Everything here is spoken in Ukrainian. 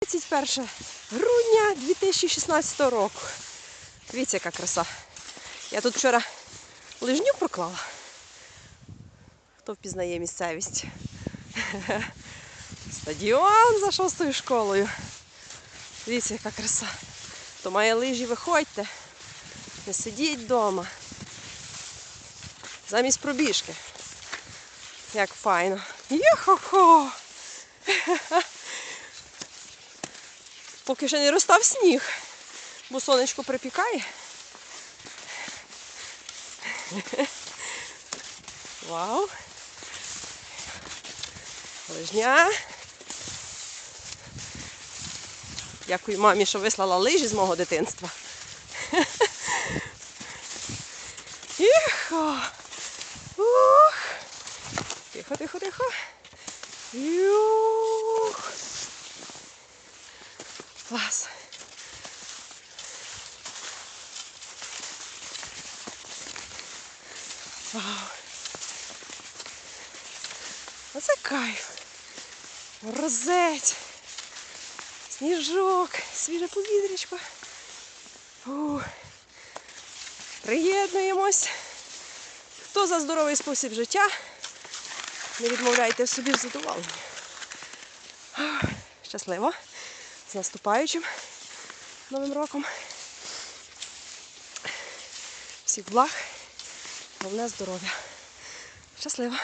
31 грудня 2016 року. Дивіться, яка краса. Я тут вчора лижню проклала. Хто впізнає місцевість? Стадіон за шостою школою. Дивіться, яка краса. Хто має лижі, виходьте. Не сидіть вдома. Замість пробіжки. Як файно. Йо-хо-хо! Поки ще не розстав сніг, бо сонечко припікає. Вау! Лижня. Дякую мамі, що вислала лижі з мого дитинства. Тихо, тихо, тихо. Клас. Вау. Оце кайф. Морозець. Сніжок, свіже повітрячко. Приєднуємось. Хто за здоровий спосіб життя, не відмовляйте собі в задоволенні. Щасливо. З наступаючим Новим роком. Всіх благ, головне здоров'я. Щасливо!